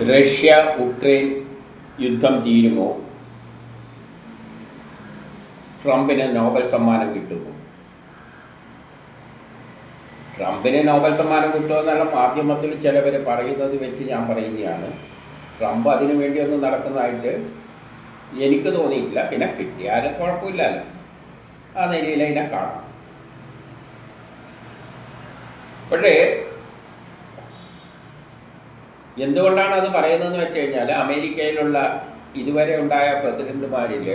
Russia Ukraine യുദ്ധം തീരുമോ? ട്രംപിന് Nobel സമ്മാനം കിട്ടുമോ? ട്രംപിന് നോബൽ സമ്മാനം കിട്ടുമെന്നുള്ള മാധ്യമത്തിൽ ചിലവർ പറയുന്നത് വെച്ച് ഞാൻ പറയുകയാണ്. ട്രംപ് അതിനു വേണ്ടിയൊന്നും നടക്കുന്നതായിട്ട് എനിക്ക് തോന്നിയിട്ടില്ല. പിന്നെ കിട്ടിയാലും കുഴപ്പമില്ലല്ലോ. ആ നിലയിൽ അതിനെ കാണാം. പക്ഷേ എന്തുകൊണ്ടാണ് അത് പറയുന്നതെന്ന് വെച്ച് കഴിഞ്ഞാൽ അമേരിക്കയിലുള്ള ഇതുവരെ ഉണ്ടായ പ്രസിഡന്റുമാരിൽ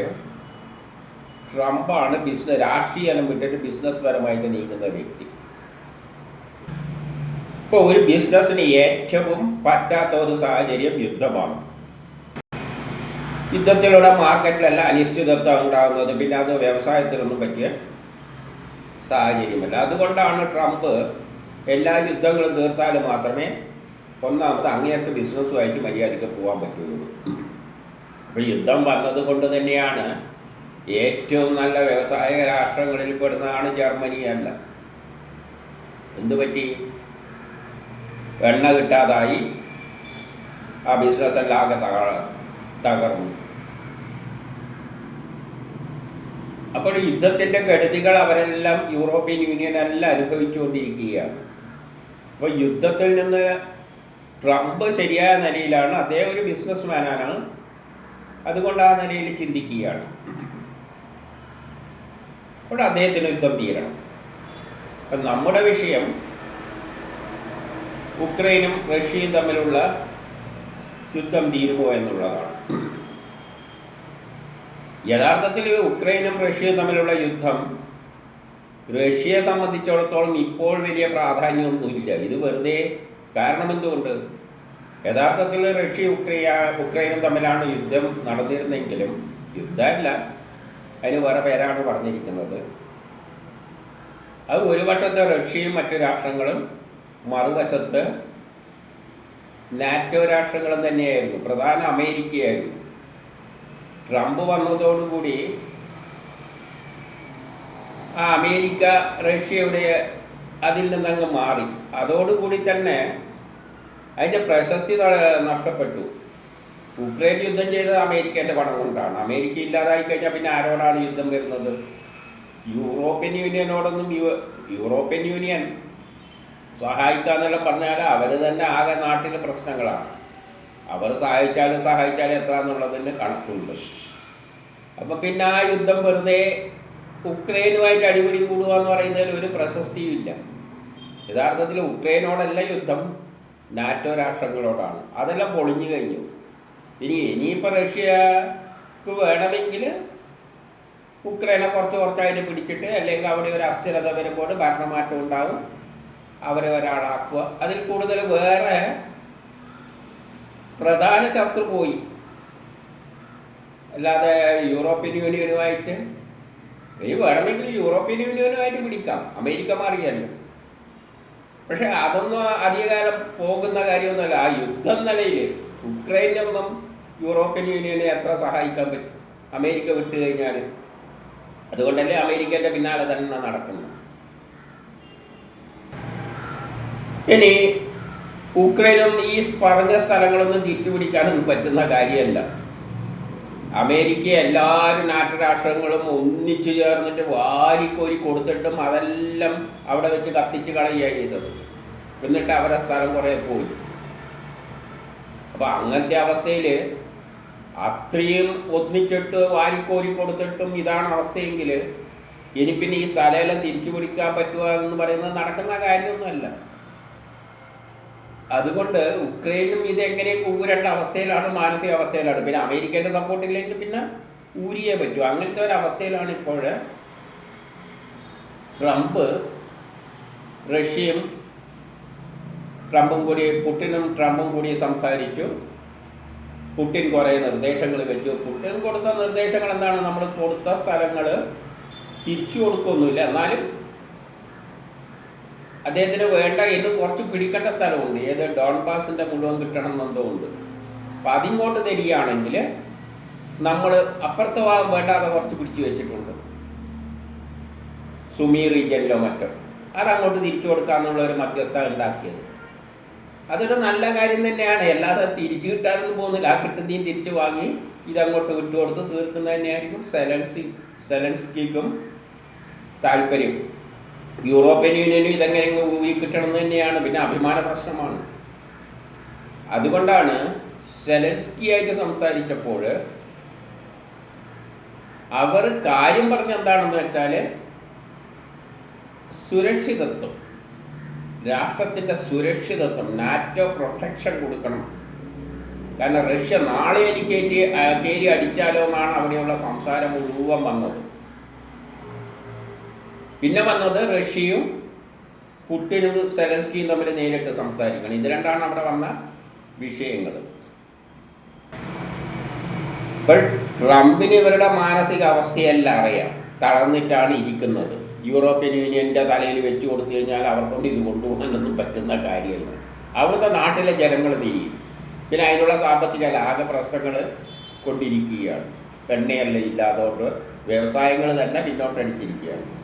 ട്രംപാണ് ബിസിനസ് രാഷ്ട്രീയം വിട്ടിട്ട് ബിസിനസ് പരമായിട്ട് നീങ്ങുന്ന വ്യക്തി. ഇപ്പോൾ ഒരു ബിസിനസ്സിന് ഏറ്റവും പറ്റാത്ത ഒരു സാഹചര്യം യുദ്ധമാണ്. യുദ്ധത്തിലൂടെ മാർക്കറ്റിലല്ല അനിശ്ചിതത്വം ഉണ്ടാകുന്നത്. പിന്നെ അത് വ്യവസായത്തിലൊന്നും പറ്റിയ സാഹചര്യമല്ല. അതുകൊണ്ടാണ് ട്രംപ് എല്ലാ യുദ്ധങ്ങളും തീർത്താൽ മാത്രമേ ഒന്നാമത് അങ്ങേയത്തെ ബിസിനസ്സുമായിട്ട് മര്യാദയ്ക്ക് പോകാൻ പറ്റുള്ളൂ. അപ്പോൾ യുദ്ധം വന്നത് കൊണ്ട് തന്നെയാണ് ഏറ്റവും നല്ല വ്യവസായ രാഷ്ട്രങ്ങളിൽ പെടുന്നതാണ് ജർമ്മനി അല്ല. എന്തു പറ്റി? എണ്ണ കിട്ടാതായി. ആ ബിസിനസ് എല്ലാം ആകെ തക തകർന്നു. അപ്പോൾ യുദ്ധത്തിന്റെ കെടുതികൾ അവരെല്ലാം യൂറോപ്യൻ യൂണിയൻ എല്ലാം അനുഭവിച്ചുകൊണ്ടിരിക്കുകയാണ്. അപ്പോൾ യുദ്ധത്തിൽ നിന്ന് ട്രംപ് ശരിയായ നിലയിലാണ് അദ്ദേഹം ഒരു ബിസിനസ് മാനാണ് അതുകൊണ്ട് ആ നിലയിൽ ചിന്തിക്കുകയാണ്. അപ്പോൾ അദ്ദേഹത്തിന് യുദ്ധം തീരണം. അപ്പം നമ്മുടെ വിഷയം ഉക്രൈനും റഷ്യയും തമ്മിലുള്ള യുദ്ധം തീരുമോ എന്നുള്ളതാണ്. യഥാർത്ഥത്തിൽ ഉക്രൈനും റഷ്യയും തമ്മിലുള്ള യുദ്ധം റഷ്യയെ സംബന്ധിച്ചിടത്തോളം ഇപ്പോൾ വലിയ പ്രാധാന്യമൊന്നുമില്ല. ഇത് വെറുതെ കാരണം എന്തുകൊണ്ട് യഥാർത്ഥത്തിൽ റഷ്യ ഉക്രൈ ഉക്രൈനും തമ്മിലാണ് യുദ്ധം നടന്നിരുന്നെങ്കിലും യുദ്ധമല്ല. അതിന് വേറെ പേരാണ് പറഞ്ഞിരിക്കുന്നത്. അത് ഒരു വശത്ത് റഷ്യയും മറ്റു രാഷ്ട്രങ്ങളും മറുവശത്ത് നാറ്റോ രാഷ്ട്രങ്ങളും തന്നെയായിരുന്നു പ്രധാന അമേരിക്കയായിരുന്നു. ട്രംപ് വന്നതോടുകൂടി ആ അമേരിക്ക റഷ്യയുടെ അതിൽ നിന്നങ്ങ് മാറി. അതോടുകൂടി തന്നെ അതിന്റെ പ്രശസ്തി നഷ്ടപ്പെട്ടു. ഉക്രൈൻ യുദ്ധം ചെയ്തത് അമേരിക്കേന്റെ പണം കൊണ്ടാണ്. അമേരിക്ക ഇല്ലാതായി കഴിഞ്ഞാൽ പിന്നെ ആരോടാണ് യുദ്ധം വരുന്നത്? യൂറോപ്യൻ യൂണിയനോടൊന്നും യൂറോപ്യൻ യൂണിയൻ സഹായിക്കാന്നെല്ലാം പറഞ്ഞാൽ അവർ തന്നെ ആകെ നാട്ടിലെ പ്രശ്നങ്ങളാണ്. അവർ സഹായിച്ചാലും സഹായിച്ചാലും എത്ര എന്നുള്ളതിന് കണക്കുണ്ട്. അപ്പം പിന്നെ ആ യുദ്ധം വെറുതെ ഉക്രൈനുമായിട്ട് അടിപിടി കൂടുക എന്ന് പറയുന്നതിൽ ഒരു പ്രശസ്തിയും ഇല്ല. യഥാർത്ഥത്തിൽ ഉക്രൈനോടല്ല യുദ്ധം നാറ്റോ രാഷ്ട്രങ്ങളോടാണ്. അതെല്ലാം പൊളിഞ്ഞു കഴിഞ്ഞു. ഇനി ഇനിയിപ്പോൾ റഷ്യക്ക് വേണമെങ്കിൽ ഉക്രൈനെ കുറച്ച് കുറച്ചായിട്ട് പിടിച്ചിട്ട് അല്ലെങ്കിൽ അവിടെ ഒരു അസ്ഥിരത വരുമ്പോൾ ഭരണമാറ്റം ഉണ്ടാവും. അവരെ ഒരാളാക്കുക. അതിൽ കൂടുതൽ വേറെ പ്രധാന ശത്രു പോയി. അല്ലാതെ യൂറോപ്യൻ യൂണിയനുമായിട്ട് ഇനി വേണമെങ്കിൽ യൂറോപ്യൻ യൂണിയനുമായിട്ട് പിടിക്കാം. അമേരിക്ക മാറിയല്ലോ. പക്ഷെ അതൊന്നും അധികകാലം പോകുന്ന കാര്യമൊന്നുമല്ല. ആ യുദ്ധം നിലയിൽ ഉക്രൈനൊന്നും യൂറോപ്യൻ യൂണിയനെ എത്ര സഹായിക്കാൻ പറ്റും അമേരിക്ക വിട്ടു കഴിഞ്ഞാൽ അതുകൊണ്ടല്ലേ അമേരിക്കന്റെ പിന്നാലെ തന്നെ നടക്കുന്നത്. ഇനി ഉക്രൈനും ഈ പറഞ്ഞ സ്ഥലങ്ങളൊന്നും തിരിച്ചുപിടിക്കാനൊന്നും പറ്റുന്ന കാര്യമല്ല. അമേരിക്ക എല്ലാവരും നാട്ടുരാഷ്ട്രങ്ങളും ഒന്നിച്ചു ചേർന്നിട്ട് വാരിക്കോരി കൊടുത്തിട്ടും അതെല്ലാം അവിടെ വെച്ച് കത്തിച്ച് കളയുകയാണ് ചെയ്തത്. എന്നിട്ട് അവരെ സ്ഥലം കുറേ പോയി. അപ്പോൾ അങ്ങനത്തെ അവസ്ഥയിൽ അത്രയും ഒന്നിച്ചിട്ട് വാരിക്കോരി കൊടുത്തിട്ടും ഇതാണ് അവസ്ഥയെങ്കിൽ ഇനി പിന്നെ ഈ സ്ഥലമെല്ലാം തിരിച്ചു പിടിക്കാൻ പറ്റുക എന്ന് പറയുന്നത് നടക്കുന്ന കാര്യമൊന്നുമല്ല. അതുകൊണ്ട് ഉക്രൈനും ഇത് എങ്ങനെ ഊരേണ്ട അവസ്ഥയിലാണ് മാനസികാവസ്ഥയിലാണ്. പിന്നെ അമേരിക്കയുടെ സപ്പോർട്ടില്ലെങ്കിൽ പിന്നെ ഊരിയേ പറ്റൂ. അങ്ങനത്തെ ഒരു അവസ്ഥയിലാണ് ഇപ്പോൾ ട്രംപ് റഷ്യയും ട്രംപും കൂടി പുട്ടിനും ട്രംപും കൂടി സംസാരിച്ചു. പുട്ടിൻ കുറേ നിർദ്ദേശങ്ങൾ വെച്ചു. പുട്ടിൻ കൊടുത്ത നിർദ്ദേശങ്ങൾ എന്താണ്? നമ്മൾ കൊടുത്ത സ്ഥലങ്ങൾ തിരിച്ചു കൊടുക്കൊന്നുമില്ല എന്നാലും അദ്ദേഹത്തിന് വേണ്ട എന്ന് കുറച്ച് പിടിക്കേണ്ട സ്ഥലമുണ്ട്. ഏത് ഡോൺബാസിന്റെ മുഴുവൻ കിട്ടണം എന്നെന്തോ ഉണ്ട് അപ്പം അതിങ്ങോട്ട് തരികയാണെങ്കിൽ നമ്മൾ അപ്പുറത്തെ ഭാഗം വേണ്ടാതെ കുറച്ച് പിടിച്ചു വെച്ചിട്ടുണ്ട്. സുമി റീജിയനിലോ മറ്റോ. അതങ്ങോട്ട് തിരിച്ചു കൊടുക്കാന്നുള്ള ഒരു മധ്യസ്ഥ ഉണ്ടാക്കിയത്. അതൊരു നല്ല കാര്യം തന്നെയാണ്. അല്ലാതെ തിരിച്ചു കിട്ടാനൊന്നും പോകുന്നില്ല. ആ കിട്ടുന്നതും തിരിച്ചു വാങ്ങി ഇതങ്ങോട്ട് വിട്ടുകൊടുത്ത് തീർക്കുന്നത് തന്നെയായിരിക്കും സെലൻസി സെലൻസ്കിക്കും താല്പര്യം. യൂറോപ്യൻ യൂണിയനും ഇതെങ്ങനെ ഊരി കിട്ടണം തന്നെയാണ് പിന്നെ അഭിമാന പ്രശ്നമാണ്. അതുകൊണ്ടാണ് സെലൻസ്കി ആയിട്ട് സംസാരിച്ചപ്പോൾ അവർ കാര്യം പറഞ്ഞ എന്താണെന്ന് വെച്ചാൽ സുരക്ഷിതത്വം രാഷ്ട്രത്തിന്റെ സുരക്ഷിതത്വം നാറ്റോ പ്രൊട്ടക്ഷൻ കൊടുക്കണം. കാരണം റഷ്യ നാളെ എനിക്ക് കയറ്റി കയറി അടിച്ചാലോ എന്നാണ് അവിടെയുള്ള സംസാരം മുഴുവൻ വന്നത്. പിന്നെ വന്നത് റഷ്യയും പുട്ടിനും സെലൻസ്കിയും തമ്മിൽ നേരിട്ട് സംസാരിക്കണം. ഇത് രണ്ടാണ് അവിടെ വന്ന വിഷയങ്ങൾ ട്രംപിന് ഇവരുടെ മാനസിക അവസ്ഥയല്ല അറിയാം. തളർന്നിട്ടാണ് ഇരിക്കുന്നത്. യൂറോപ്യൻ യൂണിയന്റെ തലയിൽ വെച്ചു കൊടുത്തു കഴിഞ്ഞാൽ അവർക്കൊണ്ട് ഇത് കൊണ്ടുപോകാനൊന്നും പറ്റുന്ന കാര്യമല്ല. അവിടുത്തെ നാട്ടിലെ ജനങ്ങൾ തിരിയും. പിന്നെ അതിനുള്ള സാമ്പത്തിക ലാഭ പ്രശ്നങ്ങൾ കൊണ്ടിരിക്കുകയാണ്. എണ്ണയല്ല ഇല്ലാതോട്ട് വ്യവസായങ്ങൾ തന്നെ പിന്നോട്ടടിച്ചിരിക്കുകയാണ്.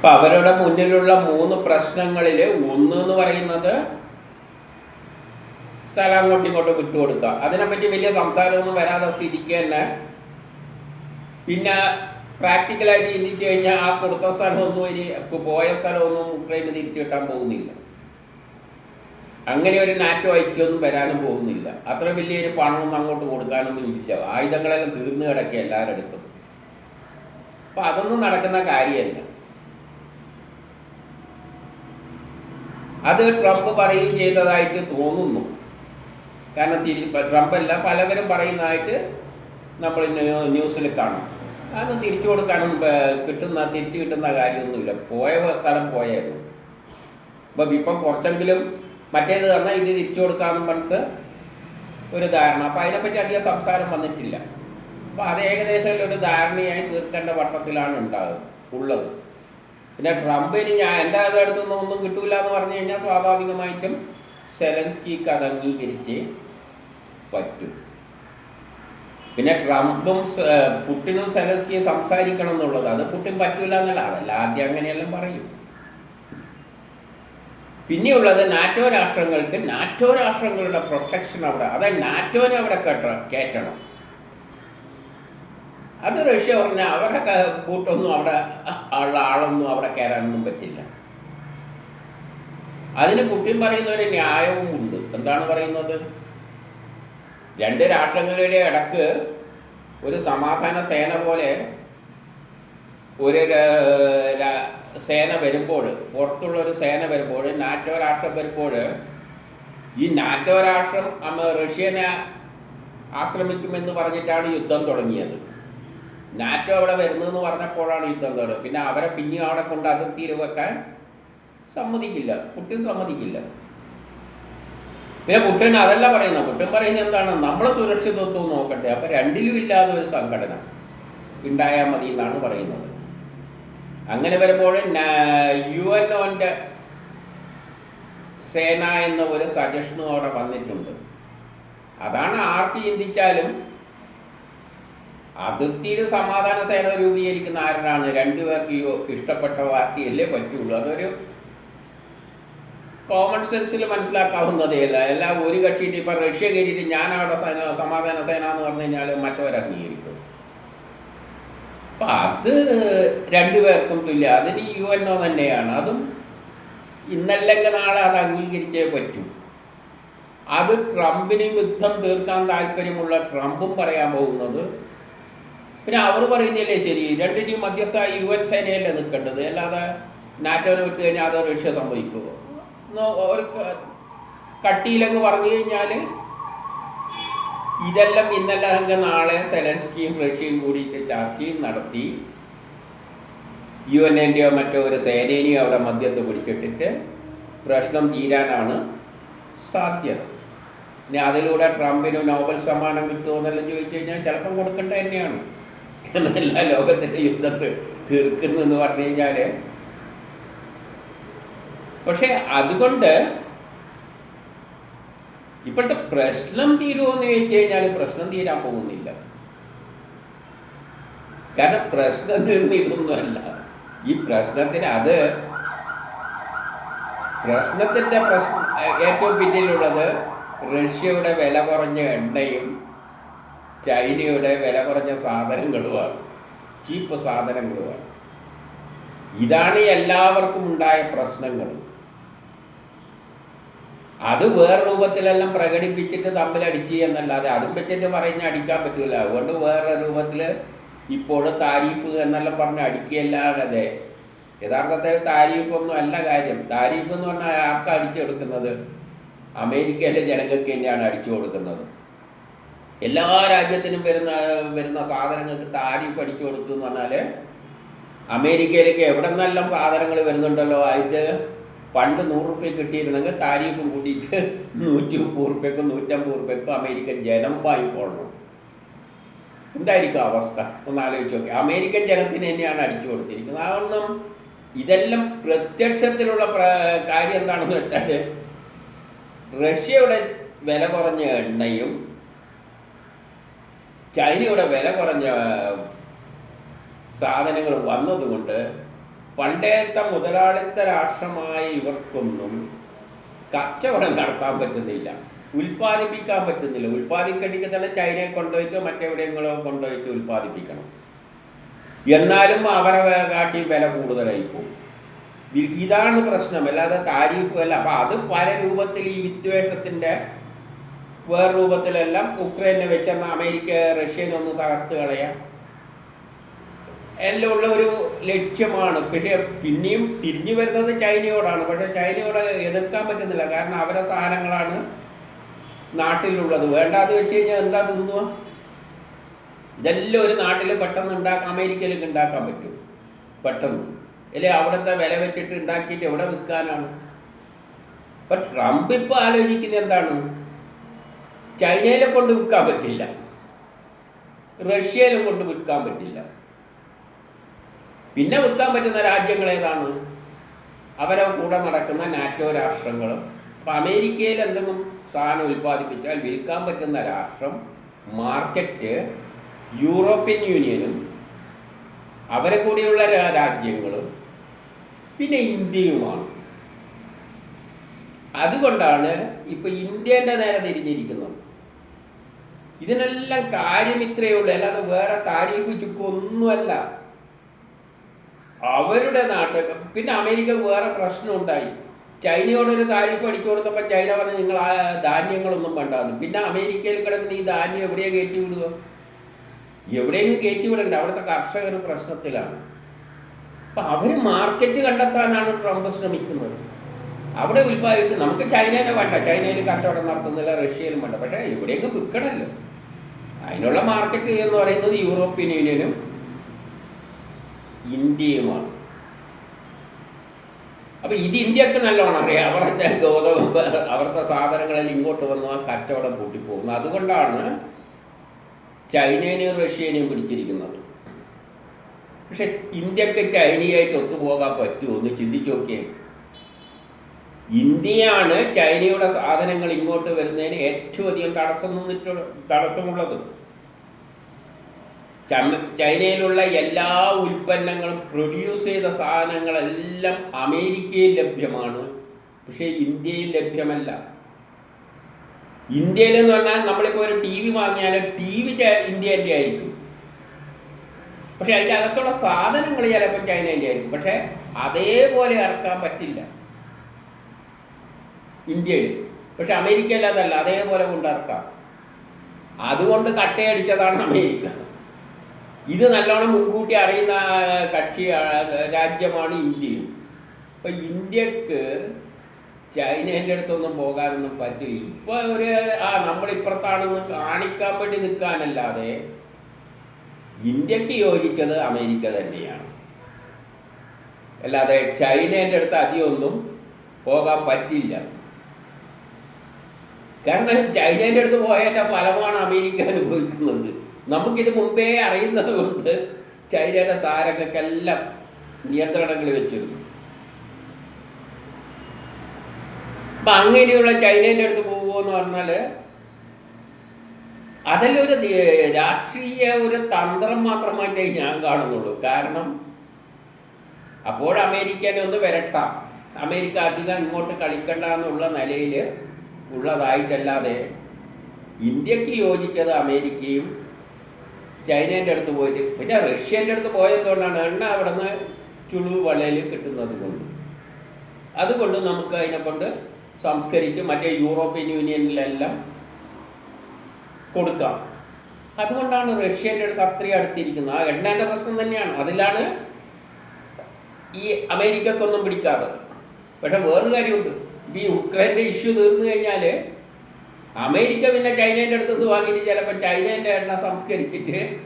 അപ്പം അവരുടെ മുന്നിലുള്ള മൂന്ന് പ്രശ്നങ്ങളിൽ ഒന്ന് എന്ന് പറയുന്നത് സ്ഥലം അങ്ങോട്ടും ഇങ്ങോട്ടും വിട്ടുകൊടുക്കുക. അതിനെപ്പറ്റി വലിയ സംസാരമൊന്നും വരാതെ സ്ഥിതിക്ക് തന്നെ പിന്നെ പ്രാക്ടിക്കലായിട്ട് ചിന്തിച്ചു കഴിഞ്ഞാൽ ആ കൊടുത്ത സ്ഥലമൊന്നും ഇനി പോയ സ്ഥലമൊന്നും ഉക്രൈന് തിരിച്ചു കിട്ടാൻ പോകുന്നില്ല. അങ്ങനെ ഒരു നാറ്റോ ഐക്യമൊന്നും വരാനും പോകുന്നില്ല. അത്ര വലിയൊരു പണമൊന്നും അങ്ങോട്ട് കൊടുക്കാനൊന്നും ഇല്ല. ആയുധങ്ങളെല്ലാം തീർന്നു കിടക്കുക എല്ലാവരുടെ അടുത്തും. അപ്പം അതൊന്നും നടക്കുന്ന കാര്യമല്ല. അത് ട്രംപ് പറയുകയും ചെയ്തതായിട്ട് തോന്നുന്നു. കാരണം തിരി ട്രംപ് അല്ല പലവരും പറയുന്നതായിട്ട് നമ്മൾ ന്യൂസിൽ കാണും. അതൊന്നും തിരിച്ചു കൊടുക്കാനും കിട്ടുന്ന തിരിച്ചു കിട്ടുന്ന കാര്യമൊന്നുമില്ല. പോയ സ്ഥലം പോയായിരുന്നു. അപ്പം ഇപ്പം കുറച്ചെങ്കിലും മറ്റേത് തന്നാൽ ഇത് തിരിച്ചു കൊടുക്കാമെന്നും പറഞ്ഞിട്ട് ഒരു ധാരണ. അപ്പം അതിനെപ്പറ്റി അധികം സംസാരം വന്നിട്ടില്ല. അപ്പോൾ അത് ഏകദേശം ഒരു ധാരണയായി തീർക്കേണ്ട വട്ടത്തിലാണ് ഉണ്ടാകുന്നത് ഉള്ളത്. പിന്നെ ട്രംപിന് ഞാൻ എന്റെ അടുത്തൊന്നും ഒന്നും കിട്ടൂല എന്ന് പറഞ്ഞു കഴിഞ്ഞാൽ സ്വാഭാവികമായിട്ടും സെലൻസ്കിക്ക് അത് അംഗീകരിച്ച് പറ്റും. പിന്നെ ട്രംപും പുട്ടിനും സെലൻസ്കിയും സംസാരിക്കണം എന്നുള്ളത് അത് പുട്ടിൻ പറ്റൂല എന്നല്ല അതല്ല ആദ്യം അങ്ങനെയെല്ലാം പറയും. പിന്നെയുള്ളത് നാറ്റോ രാഷ്ട്രങ്ങൾക്ക് നാറ്റോ രാഷ്ട്രങ്ങളുടെ പ്രൊട്ടക്ഷൻ അവിടെ അതായത് നാറ്റോനെ അവിടെ കെട്ട കയറ്റണം. അത് റഷ്യ പറഞ്ഞ അവരുടെ കൂട്ടൊന്നും അവിടെ ഉള്ള ആളൊന്നും അവിടെ കയറാനൊന്നും പറ്റില്ല. അതിന് പുട്ടിൻ പറയുന്ന ഒരു ന്യായവും ഉണ്ട്. എന്താണ് പറയുന്നത്? രണ്ട് രാഷ്ട്രങ്ങളുടെ ഇടയ്ക്ക് ഒരു സമാധാന സേന പോലെ ഒരു സേന വരുമ്പോൾ പുറത്തുള്ള ഒരു സേന വരുമ്പോൾ നാറ്റോ രാഷ്ട്രം വരുമ്പോൾ ഈ നാറ്റോ രാഷ്ട്രം റഷ്യനെ ആക്രമിക്കുമെന്ന് പറഞ്ഞിട്ടാണ് യുദ്ധം തുടങ്ങിയത്. നാറ്റോ അവിടെ വരുന്നതെന്ന് പറഞ്ഞപ്പോഴാണ് യുദ്ധം തുടങ്ങുന്നത് പിന്നെ അവരെ പിന്നെയും അവിടെ കൊണ്ട് അതിർത്തിയിൽ വെക്കാൻ സമ്മതിക്കില്ല. പുട്ടിൻ സമ്മതിക്കില്ല. പിന്നെ പുട്ടിൻ അതല്ല പറയുന്നത്. പുട്ടിൻ പറയുന്നത് എന്താണ്? നമ്മളെ സുരക്ഷിതത്വം നോക്കട്ടെ. അപ്പം രണ്ടിലും ഇല്ലാതെ ഒരു സംഘടന ഉണ്ടായാൽ മതി എന്നാണ് പറയുന്നത്. അങ്ങനെ വരുമ്പോൾ യു എൻ ഒന്റെ സേന എന്ന ഒരു സജഷനും അവിടെ വന്നിട്ടുണ്ട്. അതാണ് ആർക്ക് ചിന്തിച്ചാലും അതിർത്തിയിൽ സമാധാന സേന രൂപീകരിക്കുന്ന ആരാണ്? രണ്ടുപേർക്ക് ഇഷ്ടപ്പെട്ട പാർട്ടിയല്ലേ പറ്റുള്ളൂ. അതൊരു കോമൺ സെൻസിൽ മനസ്സിലാക്കാവുന്നതേ അല്ല. എല്ലാം ഒരു കക്ഷിയിട്ട് ഇപ്പം റഷ്യ കയറിയിട്ട് ഞാൻ അവിടെ സമാധാന സേന എന്ന് പറഞ്ഞു കഴിഞ്ഞാൽ മറ്റവർ അംഗീകരിക്കും. അപ്പം അത് രണ്ടുപേർക്കും തുല്യ. അതിന് യു എൻ ഒ തന്നെയാണ്. അതും ഇന്നല്ലെങ്കിൽ നാളെ അത് അംഗീകരിച്ചേ പറ്റൂ. അത് ട്രംപിന് യുദ്ധം തീർക്കാൻ താല്പര്യമുള്ള ട്രംപും പറയാൻ പോകുന്നത് പിന്നെ അവർ പറയുന്നില്ലേ ശരി രണ്ടിനും മധ്യസ്ഥ യു എൻ സേനയല്ലേ നിൽക്കേണ്ടത്? അല്ലാതെ നാറ്റോനെ വിട്ട് കഴിഞ്ഞാൽ അത് റഷ്യ സംഭവിക്കുമോ ഒരു കട്ടിയിലങ്ങ് പറഞ്ഞു കഴിഞ്ഞാൽ ഇതെല്ലാം ഇന്നല്ലെങ്കിൽ നാളെ സെലൻസ്കിയും റഷ്യയും കൂടിയിട്ട് ചർച്ചയും നടത്തി. യു എൻ എന്റെയോ മറ്റോ ഒരു സേനേനെയോ അവിടെ മധ്യത്ത് പിടിച്ചിട്ടിട്ട് പ്രശ്നം തീരാനാണ് സാധ്യത. പിന്നെ അതിലൂടെ ട്രംപിന് നോബൽ സമ്മാനം കിട്ടുമോ എന്നെല്ലാം ചോദിച്ചു കഴിഞ്ഞാൽ ചിലപ്പം കൊടുക്കേണ്ട തന്നെയാണ്. കാരണം എല്ലാ ലോകത്തിന്റെ യുദ്ധം തീർക്കുന്നു എന്ന് പറഞ്ഞു കഴിഞ്ഞാൽ പക്ഷെ അതുകൊണ്ട് ഇപ്പോഴത്തെ പ്രശ്നം തീരുമെന്ന് ചോദിച്ചു കഴിഞ്ഞാൽ പ്രശ്നം തീരാൻ പോകുന്നില്ല. കാരണം പ്രശ്നം തീർന്ന് ഇതൊന്നുമല്ല. ഈ പ്രശ്നത്തിന് അത് പ്രശ്നത്തിന്റെ പ്രശ്ന ഏറ്റവും പിന്നിലുള്ളത് റഷ്യയുടെ വില കുറഞ്ഞ എണ്ണയും ചൈനയുടെ വില കുറഞ്ഞ സാധനങ്ങളുമാണ്. ചീപ്പ് സാധനങ്ങളുമാണ്. ഇതാണ് എല്ലാവർക്കും ഉണ്ടായ പ്രശ്നങ്ങൾ. അത് വേറെ രൂപത്തിലെല്ലാം പ്രകടിപ്പിച്ചിട്ട് തമ്മിൽ അടിച്ചു എന്നല്ലാതെ അതും വെച്ചിട്ട് പറഞ്ഞ് അടിക്കാൻ പറ്റില്ല അതുകൊണ്ട് വേറെ രൂപത്തിൽ ഇപ്പോഴും താരീഫ് എന്നെല്ലാം പറഞ്ഞ് അടിക്കുകയല്ലാതെ. യഥാർത്ഥത്തിൽ താരീഫ് ഒന്നും അല്ല കാര്യം. താരീഫ് എന്ന് പറഞ്ഞാൽ ആർക്കാ അടിച്ചെടുക്കുന്നത് അമേരിക്കയിലെ ജനങ്ങൾക്ക് തന്നെയാണ് അടിച്ചു കൊടുക്കുന്നത്. എല്ലാ രാജ്യത്തിനും വരുന്ന വരുന്ന സാധനങ്ങൾക്ക് താരിഫ് അടിച്ചു കൊടുത്തു എന്ന് പറഞ്ഞാൽ അമേരിക്കയിലേക്ക് എവിടെ നിന്നെല്ലാം സാധനങ്ങൾ വരുന്നുണ്ടല്ലോ അതിന്റെ പണ്ട് നൂറ് റുപ്യ കിട്ടിയിരുന്നെങ്കിൽ താരിഫ് കൂട്ടിയിട്ട് നൂറ്റി മുപ്പത് റുപ്യക്കും നൂറ്റമ്പത് റുപ്യക്കും അമേരിക്കൻ ജനം വാങ്ങിക്കൊള്ളണം. എന്തായിരിക്കും അവസ്ഥ? ഒന്ന് ആലോചിച്ച് നോക്കി. അമേരിക്കൻ ജനത്തിന് തന്നെയാണ് അടിച്ചു കൊടുത്തിരിക്കുന്നത്. അതൊന്നും ഇതെല്ലാം പ്രത്യക്ഷത്തിലുള്ള പ്ര- കാര്യം എന്താണെന്ന് വെച്ചാൽ റഷ്യയുടെ വില കുറഞ്ഞ എണ്ണയും ചൈനയുടെ വില കുറഞ്ഞ സാധനങ്ങൾ വന്നതുകൊണ്ട് പണ്ടേത്തെ മുതലാളിത്ത രാഷ്ട്രമായ ഇവർക്കൊന്നും കച്ചവടം നടത്താൻ പറ്റുന്നില്ല. ഉൽപ്പാദിപ്പിക്കാൻ പറ്റുന്നില്ല. ഉൽപ്പാദിക്കണമെങ്കിൽ തന്നെ ചൈനയെ കൊണ്ടുപോയിട്ട് മറ്റെവിടെയെങ്കിലോ കൊണ്ടുപോയിട്ട് ഉൽപ്പാദിപ്പിക്കണം. എന്നാലും അവരെ കാട്ടി വില കൂടുതലായി പോകും ഇതാണ് പ്രശ്നം. അല്ലാതെ താരീഫ് അല്ല. അപ്പം അത് പല രൂപത്തിൽ ഈ വിദ്വേഷത്തിന്റെ വേറെ രൂപത്തിലെല്ലാം ഉക്രൈനെ വെച്ചെന്ന് അമേരിക്ക റഷ്യനെ ഒന്ന് തകർത്ത് കളയാം. എല്ലാം ഉള്ള ഒരു ലക്ഷ്യമാണ്. പക്ഷേ പിന്നെയും തിരിഞ്ഞു വരുന്നത് ചൈനയോടാണ്. പക്ഷെ ചൈനയോട് എതിർക്കാൻ പറ്റുന്നില്ല. കാരണം അവരുടെ സാധനങ്ങളാണ് നാട്ടിലുള്ളത്. വേണ്ടാന്ന് വെച്ച് കഴിഞ്ഞാൽ എന്താ തിന്നുക? ഇതെല്ലാം ഒരു നാട്ടിൽ പെട്ടെന്ന് ഉണ്ടാക്കാം അമേരിക്കയിലേക്ക് ഉണ്ടാക്കാൻ പറ്റും. പെട്ടെന്ന്. അല്ലെ അവിടുത്തെ വില വെച്ചിട്ട് ഉണ്ടാക്കിയിട്ട് എവിടെ വിൽക്കാനാണ്? അപ്പം ട്രംപ് ഇപ്പോൾ ആലോചിക്കുന്നത് എന്താണ്? ചൈനയിലെ കൊണ്ട് വിൽക്കാൻ പറ്റില്ല. റഷ്യയിലും കൊണ്ട് വിൽക്കാൻ പറ്റില്ല. പിന്നെ വിൽക്കാൻ പറ്റുന്ന രാജ്യങ്ങൾ ഏതാണ്? അവരെ കൂടെ നടക്കുന്ന നാറ്റോ രാഷ്ട്രങ്ങളും. അപ്പം അമേരിക്കയിൽ എന്തെങ്കിലും സാധനം ഉൽപ്പാദിപ്പിച്ചാൽ വിൽക്കാൻ പറ്റുന്ന രാഷ്ട്രം മാർക്കറ്റ് യൂറോപ്യൻ യൂണിയനും അവരെ കൂടിയുള്ള രാജ്യങ്ങളും പിന്നെ ഇന്ത്യയുമാണ്. അതുകൊണ്ടാണ് ഇപ്പം ഇന്ത്യന്റെ നേരെ തിരിഞ്ഞിരിക്കുന്നത്. ഇതിനെല്ലാം കാര്യം ഇത്രയേ ഉള്ളൂ. അല്ലാതെ വേറെ താരീഫ് ചുക്കൊന്നുമല്ല. അവരുടെ നാട്ട് പിന്നെ അമേരിക്ക വേറെ പ്രശ്നം ഉണ്ടായി. ചൈനയോട് ഒരു താരിഫ് അടിച്ചു കൊടുത്തപ്പോൾ ചൈന പറഞ്ഞ് നിങ്ങൾ ആ ധാന്യങ്ങളൊന്നും വേണ്ടാന്ന്. പിന്നെ അമേരിക്കയിൽ കിടക്കുന്ന ഈ ധാന്യം എവിടെയാണ് കയറ്റി വിടുക എവിടെയെങ്കിലും കയറ്റി വിടണ്ട അവിടുത്തെ കർഷകർ പ്രശ്നത്തിലാണ്. അപ്പം അവർ മാർക്കറ്റ് കണ്ടെത്താനാണ് ട്രംപ് ശ്രമിക്കുന്നത്. അവിടെ ഉൽപ്പാദിച്ച് നമുക്ക് ചൈനേനെ വേണ്ട. ചൈനയിൽ കച്ചവടം നടത്തുന്നില്ല റഷ്യയിലും വേണ്ട. പക്ഷേ എവിടെയെങ്കിലും വിൽക്കണമല്ലോ. അതിനുള്ള മാർക്കറ്റ് എന്ന് പറയുന്നത് യൂറോപ്യൻ യൂണിയനും ഇന്ത്യയുമാണ്. അപ്പൊ ഇത് ഇന്ത്യയ്ക്ക് നല്ലോണം അറിയാം. അവരുടെ ഗോതമ്പ് അവരുടെ സാധനങ്ങളിൽ ഇങ്ങോട്ട് വന്ന് ആ കച്ചവടം പൂട്ടിപ്പോകുന്നത് അതുകൊണ്ടാണ് ചൈനേനെയും റഷ്യേനെയും പിടിച്ചിരിക്കുന്നത്. പക്ഷെ ഇന്ത്യയ്ക്ക് ചൈനയായിട്ട് ഒത്തുപോകാൻ പറ്റുമോ എന്ന് ചിന്തിച്ചു നോക്കിയേ. ഇന്ത്യയാണ് ചൈനയുടെ സാധനങ്ങൾ ഇങ്ങോട്ട് വരുന്നതിന് ഏറ്റവും അധികം തടസ്സം നിന്നിട്ടുള്ള തടസ്സമുള്ളത്. ചൈനയിലുള്ള എല്ലാ ഉൽപ്പന്നങ്ങളും പ്രൊഡ്യൂസ് ചെയ്ത സാധനങ്ങളെല്ലാം അമേരിക്കയിൽ ലഭ്യമാണ്. പക്ഷേ ഇന്ത്യയിൽ ലഭ്യമല്ല. ഇന്ത്യയിൽ എന്ന് പറഞ്ഞാൽ നമ്മളിപ്പോൾ ഒരു ടി വി വാങ്ങിയാൽ ടി വി ഇന്ത്യന്റെ ആയിരിക്കും. പക്ഷെ അതിന്റെ അകത്തുള്ള സാധനങ്ങൾ ചിലപ്പോൾ ചൈനേന്റെ ആയിരിക്കും. പക്ഷേ അതേപോലെ ഇറക്കാൻ പറ്റില്ല. ഇന്ത്യയിൽ. പക്ഷെ അമേരിക്കയിൽ അതല്ല അതേപോലെ കൊണ്ടിറക്കാം അതുകൊണ്ട് കട്ടയടിച്ചതാണ് അമേരിക്ക. ഇത് നല്ലോണം മുൻകൂട്ടി അറിയുന്ന കക്ഷി രാജ്യമാണ് ഇന്ത്യയും അപ്പം ഇന്ത്യയ്ക്ക് ചൈനേന്റെ അടുത്തൊന്നും പോകാനൊന്നും പറ്റില്ല. ഇപ്പോൾ ഒരു ആ നമ്മൾ ഇപ്പുറത്താണെന്ന് കാണിക്കാൻ വേണ്ടി നിൽക്കാനല്ലാതെ ഇന്ത്യയ്ക്ക് യോജിച്ചത് അമേരിക്ക തന്നെയാണ്. അല്ലാതെ ചൈനേന്റെ അടുത്ത് അധികമൊന്നും പോകാൻ പറ്റില്ല. കാരണം ചൈനേന്റെ അടുത്ത് പോയതിന്റെ ഫലമാണ് അമേരിക്ക അനുഭവിക്കുന്നത്. നമുക്കിത് മുമ്പേ അറിയുന്നത് കൊണ്ട് ചൈനയുടെ സാരങ്ങൾക്കെല്ലാം നിയന്ത്രണങ്ങൾ വെച്ചിരുന്നു. അപ്പം അങ്ങനെയുള്ള ചൈനേന്റെ അടുത്ത് പോകുമോ പറഞ്ഞാൽ അതിലൊരു രാഷ്ട്രീയ ഒരു തന്ത്രം മാത്രമായിട്ടേ ഞാൻ കാണുന്നുള്ളൂ. കാരണം അപ്പോൾ അമേരിക്കനെ ഒന്ന് വരട്ടാം. അമേരിക്ക അധികം ഇങ്ങോട്ട് കളിക്കണ്ട എന്നുള്ള നിലയിൽ ഉള്ളതായിട്ടല്ലാതെ ഇന്ത്യയ്ക്ക് യോജിച്ചത് അമേരിക്കയും ചൈനേന്റെ അടുത്ത് പോയിട്ട് പിന്നെ റഷ്യന്റെ അടുത്ത് പോയതുകൊണ്ടാണ് എണ്ണ അവിടെ നിന്ന് ചുളിവ് വളയിൽ കിട്ടുന്നത് കൊണ്ട്. അതുകൊണ്ട് നമുക്ക് അതിനെ കൊണ്ട് സംസ്കരിച്ച് മറ്റേ യൂറോപ്യൻ യൂണിയനിലെല്ലാം കൊടുക്കാം. അതുകൊണ്ടാണ് റഷ്യന്റെ അടുത്ത് അത്രയും അടുത്തിരിക്കുന്നത്. ആ എണ്ണേന്റെ പ്രശ്നം തന്നെയാണ്. അതിലാണ് ഈ അമേരിക്കക്കൊന്നും പിടിക്കാതെ പക്ഷെ വേറൊരു കാര്യമുണ്ട്. ഈ ഉക്രൈന്റെ ഇഷ്യൂ തീർന്നു കഴിഞ്ഞാൽ അമേരിക്ക പിന്നെ ചൈനേന്റെ അടുത്ത് നിന്ന് വാങ്ങിയിട്ട് ചിലപ്പോൾ ചൈനേന്റെ എണ്ണ സംസ്കരിച്ചിട്ട്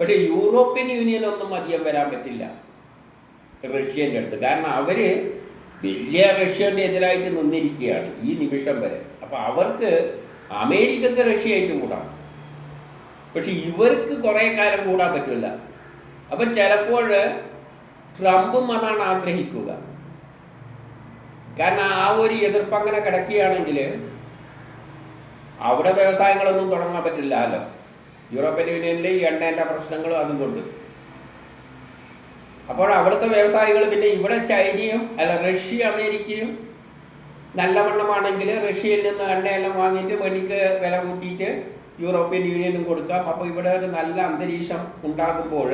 പക്ഷേ യൂറോപ്യൻ യൂണിയനൊന്നും അധികം വരാൻ പറ്റില്ല. റഷ്യന്റെ അടുത്ത്. കാരണം അവർ വലിയ റഷ്യന്റെ എതിരായിട്ട് നിന്നിരിക്കുകയാണ് ഈ നിമിഷം വരെ. അപ്പോൾ അവർക്ക് അമേരിക്കക്ക് റഷ്യയായിട്ട് കൂടാം. പക്ഷെ ഇവർക്ക് കുറേ കാലം കൂടാൻ പറ്റില്ല. അപ്പം ചിലപ്പോൾ ട്രംപും അതാണ് ആഗ്രഹിക്കുക. കാരണം ആ ഒരു എതിർപ്പ് അങ്ങനെ കിടക്കുകയാണെങ്കിൽ അവിടെ വ്യവസായങ്ങളൊന്നും തുടങ്ങാൻ പറ്റില്ലല്ലോ. യൂറോപ്യൻ യൂണിയനിൽ ഈ എണ്ണേന്റെ പ്രശ്നങ്ങളും അതും കൊണ്ട്. അപ്പോൾ അവിടുത്തെ വ്യവസായികൾ പിന്നെ ഇവിടെ ചൈനയും അല്ല റഷ്യ അമേരിക്കയും നല്ല വണ്ണമാണെങ്കിൽ റഷ്യയിൽ നിന്ന് എണ്ണയെല്ലാം വാങ്ങിയിട്ട് വെടിക്ക് വില കൂട്ടിയിട്ട് യൂറോപ്യൻ യൂണിയനും കൊടുക്കാം. അപ്പോൾ ഇവിടെ ഒരു നല്ല അന്തരീക്ഷം ഉണ്ടാകുമ്പോൾ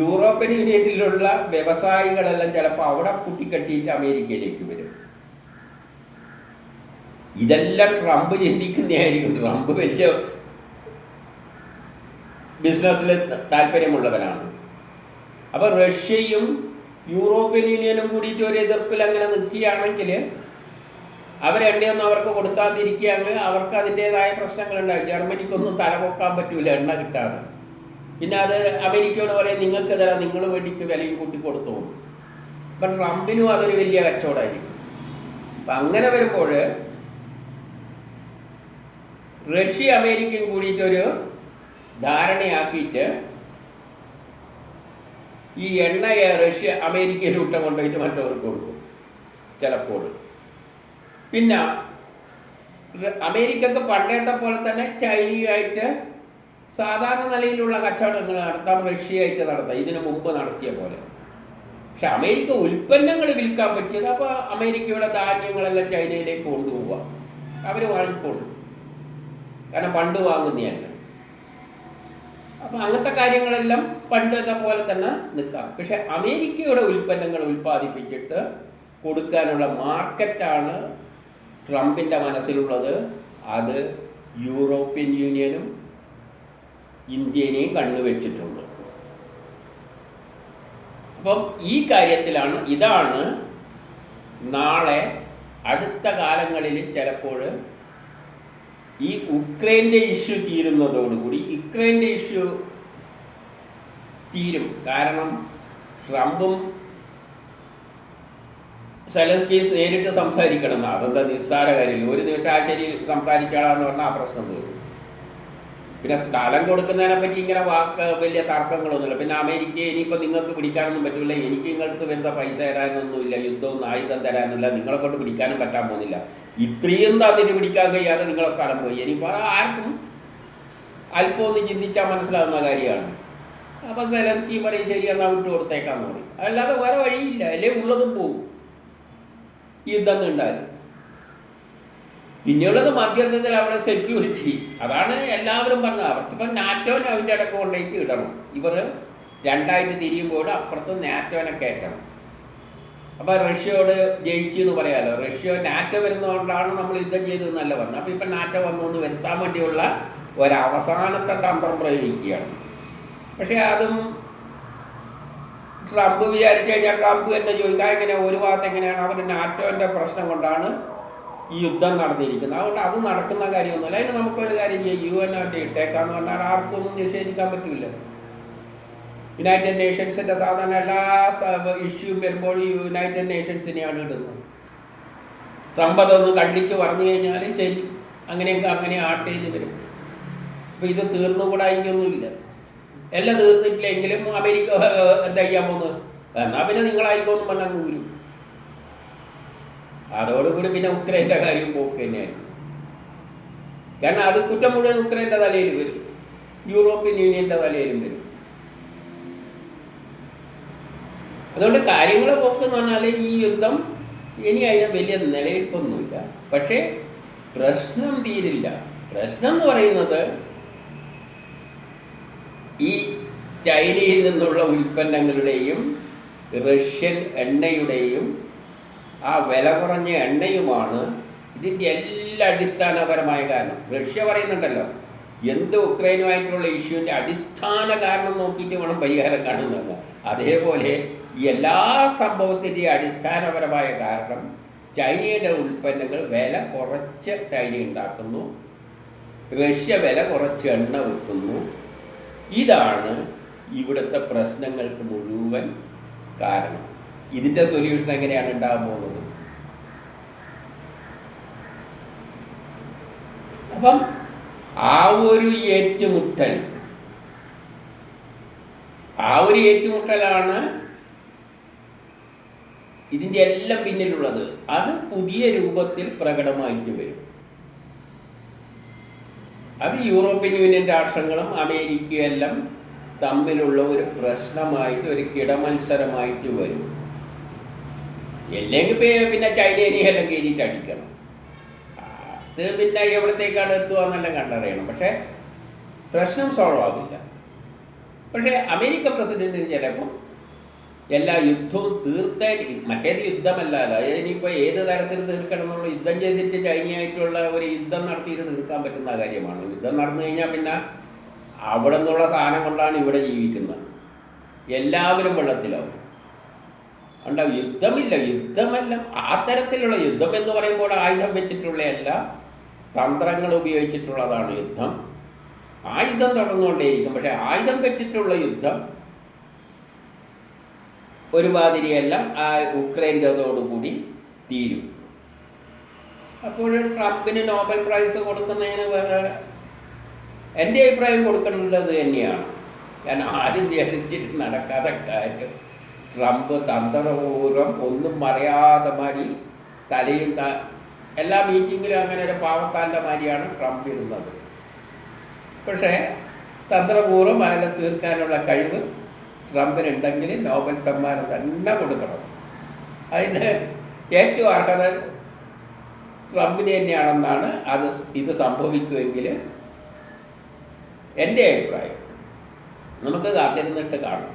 യൂറോപ്യൻ യൂണിയനിലുള്ള വ്യവസായികളെല്ലാം ചിലപ്പോൾ അവിടെ കുട്ടിക്കെട്ടിയിട്ട് അമേരിക്കയിലേക്ക് വരും. ഇതെല്ലാം ട്രംപ് ചിന്തിക്കുന്നതായിരിക്കും ട്രംപ് വലിയ ബിസിനസ്സിൽ താല്പര്യമുള്ളവരാണ് അപ്പോൾ റഷ്യയും യൂറോപ്യൻ യൂണിയനും കൂടിയിട്ട് ഒരു എതിർപ്പിൽ അങ്ങനെ നിൽക്കുകയാണെങ്കിൽ അവരെണ്ണയൊന്നും അവർക്ക് കൊടുക്കാതിരിക്കുകയാണെങ്കിൽ അവർക്ക് അതിന്റേതായ പ്രശ്നങ്ങളുണ്ടാകും. ജർമ്മനിക്കൊന്നും തലപൊക്കാൻ പറ്റൂല. എണ്ണ കിട്ടാതെ. പിന്നെ അത് അമേരിക്കയോട് പറയും നിങ്ങൾക്ക് തരാം നിങ്ങൾ വേണ്ടിക്ക് വിലയും കൂട്ടി കൊടുത്തു. അപ്പം ട്രംപിനും അതൊരു വലിയ കച്ചവടമായിരിക്കും അപ്പം അങ്ങനെ വരുമ്പോൾ റഷ്യ അമേരിക്കയും കൂടിയിട്ടൊരു ധാരണയാക്കിയിട്ട് ഈ എണ്ണയെ റഷ്യ അമേരിക്കയിലൂട്ട കൊണ്ടുപോയിട്ട് മറ്റവർക്ക് കൊടുക്കും ചിലപ്പോൾ പിന്നെ അമേരിക്കക്ക് പണ്ടത്തെ പോലെ തന്നെ ചൈനയുമായിട്ട് സാധാരണ നിലയിലുള്ള കച്ചവടങ്ങൾ നടത്താം റഷ്യയായിട്ട് നടത്താം ഇതിനു മുമ്പ് നടത്തിയ പോലെ. പക്ഷെ അമേരിക്ക ഉൽപ്പന്നങ്ങൾ വിൽക്കാൻ പറ്റിയത് അപ്പോൾ അമേരിക്കയുടെ ധാന്യങ്ങളെല്ലാം ചൈനയിലേക്ക് കൊണ്ടുപോവുക. അവർ വാങ്ങിക്കോളും. കാരണം പണ്ട് വാങ്ങുന്നതല്ല. അപ്പം അങ്ങനത്തെ കാര്യങ്ങളെല്ലാം പണ്ടത്തെ പോലെ തന്നെ നിൽക്കാം. പക്ഷെ അമേരിക്കയുടെ ഉൽപ്പന്നങ്ങൾ ഉൽപ്പാദിപ്പിച്ചിട്ട് കൊടുക്കാനുള്ള മാർക്കറ്റാണ് ട്രംപിന്റെ മനസ്സിലുള്ളത്. അത് യൂറോപ്യൻ യൂണിയനും ഇന്ത്യനെയും കണ്ണുവെച്ചിട്ടുണ്ട് അപ്പം ഈ കാര്യത്തിലാണ് ഇതാണ് നാളെ അടുത്ത കാലങ്ങളിൽ ചിലപ്പോൾ ഈ ഉക്രൈന്റെ ഇഷ്യൂ തീരുന്നതോടുകൂടി യുക്രൈന്റെ ഇഷ്യൂ തീരും. കാരണം ട്രംപും സെലൻസ്കീസ് നേരിട്ട് സംസാരിക്കണം. അതെന്താ നിസ്സാര കാര്യമില്ല ഒരു നിമിഷം ആ ശരി സംസാരിച്ചാളാന്ന് പറഞ്ഞാൽ ആ പ്രശ്നം തീരും. പിന്നെ സ്ഥലം കൊടുക്കുന്നതിനെ പറ്റി ഇങ്ങനെ വാക്ക് വലിയ തർക്കങ്ങളൊന്നുമില്ല. പിന്നെ അമേരിക്ക ഇനിയിപ്പോൾ നിങ്ങൾക്ക് പിടിക്കാനൊന്നും പറ്റില്ല എനിക്ക് നിങ്ങൾക്ക് വരുന്ന പൈസ തരാനൊന്നുമില്ല. യുദ്ധവും ആയുധം തരാനില്ല നിങ്ങളെ കൊണ്ട് പിടിക്കാനും പറ്റാൻ പോകുന്നില്ല. ഇത്രയും അതിന് പിടിക്കാൻ കഴിയാതെ നിങ്ങളെ സ്ഥലം പോയി. ഇനിയിപ്പോൾ ആർക്കും അല്പം ഒന്ന് ചിന്തിച്ചാൽ മനസ്സിലാവുന്ന കാര്യമാണ്. അപ്പം സെലൻസ്കി പറയും ശരി എന്നാൽ വിട്ടു കൊടുത്തേക്കാന്ന് പറയും. അല്ലാതെ വേറെ വഴിയില്ല. അല്ലേ ഉള്ളതും പോകും യുദ്ധം ഉണ്ടായാലും പിന്നെയുള്ളത് മധ്യത്തിൽ അവിടെ സെക്യൂരിറ്റി അതാണ് എല്ലാവരും പറഞ്ഞത്. അവർക്കിപ്പം നാറ്റോനെ അവന്റെ അടക്കം കൊണ്ടേക്ക് ഇടണം. ഇവർ രണ്ടായിട്ട് തിരിയുമ്പോൾ അപ്പുറത്ത് നാറ്റോനെ കയറ്റണം. അപ്പോൾ റഷ്യയോട് ജയിച്ചു എന്ന് പറയാമല്ലോ റഷ്യ നാറ്റോ വരുന്നതുകൊണ്ടാണ് നമ്മൾ യുദ്ധം ചെയ്തതെന്നല്ല പറഞ്ഞത്. അപ്പോൾ ഇപ്പം നാറ്റോ വന്നു എന്ന് വരുത്താൻ വേണ്ടിയുള്ള ഒരവസാനത്തെ തന്ത്രം പ്രയോഗിക്കുകയാണ്. പക്ഷേ അതും ട്രംപ് വിചാരിച്ചു കഴിഞ്ഞാൽ ട്രംപ് തന്നെ ചോദിക്കാം. എങ്ങനെ ഒരു ഭാഗത്ത് എങ്ങനെയാണ്? അവർ നാറ്റോന്റെ പ്രശ്നം കൊണ്ടാണ് ഈ യുദ്ധം നടന്നിരിക്കുന്നത്. അതുകൊണ്ട് അത് നടക്കുന്ന കാര്യമൊന്നുമില്ല. അതിന് നമുക്കൊരു കാര്യം ചെയ്യാം. യു എൻ ആയിട്ട് ഇട്ടേക്കാന്ന് പറഞ്ഞാൽ ആർക്കും ഒന്നും നിഷേധിക്കാൻ പറ്റില്ല യുണൈറ്റഡ് നേഷൻസിന്റെ സാധാരണ എല്ലാ ഇഷ്യൂ വരുമ്പോൾ യുണൈറ്റഡ് നേഷൻസിനെയാണ് ഇടുന്നത്. ട്രംപ് അതൊന്ന് കണ്ടിച്ച് പറഞ്ഞു കഴിഞ്ഞാൽ ശരി. അങ്ങനെയൊക്കെ അങ്ങനെ ആർട്ട് ചെയ്ത് വരും. അപ്പോൾ ഇത് തീർന്നുകൂടായിക്കൊന്നുമില്ല എല്ലാം തീർന്നിട്ടില്ലെങ്കിലും അമേരിക്ക എന്താ ചെയ്യാൻ പോകുന്നത്? എന്നാൽ പിന്നെ നിങ്ങളായിക്കോന്നും പറഞ്ഞാൽ വരും അതോടുകൂടി പിന്നെ ഉക്രൈന്റെ കാര്യം പോക്ക് തന്നെയായിരിക്കും. കാരണം അത് കുറ്റം മുഴുവൻ ഉക്രൈന്റെ തലയിൽ വരും. യൂറോപ്യൻ യൂണിയന്റെ തലയിലും വരും. അതുകൊണ്ട് കാര്യങ്ങൾ പോക്കെന്ന് പറഞ്ഞാൽ ഈ യുദ്ധം ഇനി അതിന് വലിയ നിലനിൽപ്പൊന്നുമില്ല. പക്ഷേ പ്രശ്നം തീരില്ല. പ്രശ്നം എന്ന് പറയുന്നത് ഈ ചൈനയിൽ നിന്നുള്ള ഉൽപ്പന്നങ്ങളുടെയും റഷ്യൻ എണ്ണയുടെയും ആ വില കുറഞ്ഞ എണ്ണയുമാണ് ഇതിന്റെ എല്ലാ അടിസ്ഥാനപരമായ കാരണം. റഷ്യ പറയുന്നുണ്ടല്ലോ എന്ത് ഉക്രൈനുമായിട്ടുള്ള ഇഷ്യൂവിന്റെ അടിസ്ഥാന കാരണം നോക്കിയിട്ട് വേണം പരിഹാരം കാണുന്നത് അതേപോലെ എല്ലാ സംഭവത്തിന്റെയും അടിസ്ഥാനപരമായ കാരണം ചൈനയുടെ ഉൽപ്പന്നങ്ങൾ വില കുറച്ച് ചൈന ഉണ്ടാക്കുന്നു റഷ്യ വില കുറച്ച് എണ്ണ വെക്കുന്നു ഇതാണ് ഇവിടുത്തെ പ്രശ്നങ്ങൾക്ക് മുഴുവൻ കാരണം. ഇതിന്റെ സൊല്യൂഷൻ എങ്ങനെയാണ് ഉണ്ടാകാൻ പോകുന്നത്? അപ്പം ആ ഒരു ഏറ്റുമുട്ടൽ ആ ഒരു ഏറ്റുമുട്ടലാണ് ഇതിന്റെ എല്ലാം പിന്നിലുള്ളത്. അത് പുതിയ രൂപത്തിൽ പ്രകടമായിട്ട് വരും. അത് യൂറോപ്യൻ യൂണിയൻ രാഷ്ട്രങ്ങളും അമേരിക്കയും എല്ലാം തമ്മിലുള്ള ഒരു പ്രശ്നമായിട്ട് ഒരു കിടമത്സരമായിട്ട് വരും. അല്ലെങ്കിൽ പിന്നെ ചൈനേനെ എല്ലാം കയറിയിട്ട് അടിക്കണം. പിന്നെ എവിടത്തേക്കാണ് എത്തുക എന്നെല്ലാം കണ്ടറിയണം. പക്ഷേ പ്രശ്നം സോൾവ് ആകില്ല പക്ഷേ അമേരിക്കൻ പ്രസിഡന്റിന് ചിലപ്പോൾ എല്ലാ യുദ്ധവും തീർത്തായിട്ട് മറ്റേത് യുദ്ധമല്ലല്ലോ ഇനിയിപ്പോൾ ഏത് തരത്തിൽ തീർക്കണം എന്നുള്ള യുദ്ധം ചെയ്തിട്ട് ചൈനയായിട്ടുള്ള ഒരു യുദ്ധം നടത്തിയിട്ട് തീർക്കാൻ പറ്റുന്ന കാര്യമാണ്. യുദ്ധം നടന്നു കഴിഞ്ഞാൽ പിന്നെ അവിടെ നിന്നുള്ള സാധനം കൊണ്ടാണ് ഇവിടെ ജീവിക്കുന്നത്. എല്ലാവരും വെള്ളത്തിലാവും. ഉണ്ടാവും യുദ്ധമില്ല യുദ്ധമല്ല. ആ തരത്തിലുള്ള യുദ്ധം എന്ന് പറയുമ്പോൾ ആയുധം വെച്ചിട്ടുള്ള എല്ലാ തന്ത്രങ്ങൾ ഉപയോഗിച്ചിട്ടുള്ളതാണ് യുദ്ധം. ആയുധം തുടർന്നുകൊണ്ടേയിരിക്കും. പക്ഷേ ആയുധം വെച്ചിട്ടുള്ള യുദ്ധം ഒരുമാതിരിയെല്ലാം. ആ ഉക്രൈന്റെതോടുകൂടി തീരും. അപ്പോൾ ട്രംപിന് നോബൽ പ്രൈസ് കൊടുക്കുന്നതിന് വേറെ എന്റെ അഭിപ്രായം കൊടുക്കേണ്ടത് തന്നെയാണ്. ഞാൻ ആരും ധ്യാനിച്ചിട്ട് നടക്കാതെ കാര്യം. ട്രംപ് തന്ത്രപൂർവം ഒന്നും പറയാതെ മാതിരി തലയും എല്ലാ മീറ്റിങ്ങിലും അങ്ങനെ ഒരു പാവത്താന്റെ മാതിരിയാണ് ട്രംപ് ഇരുന്നത്. പക്ഷേ തന്ത്രപൂർവം അതിനെ തീർക്കാനുള്ള കഴിവ് ട്രംപിനുണ്ടെങ്കിൽ നോബൽ സമ്മാനം തന്നെ കൊടുക്കണം. അതിന് ഏറ്റവും അർഹത ട്രംപിന് തന്നെയാണെന്നാണ് അത് ഇത് സംഭവിക്കുമെങ്കിൽ എന്റെ അഭിപ്രായം. നമുക്ക് കാത്തിരുന്നിട്ട് കാണാം.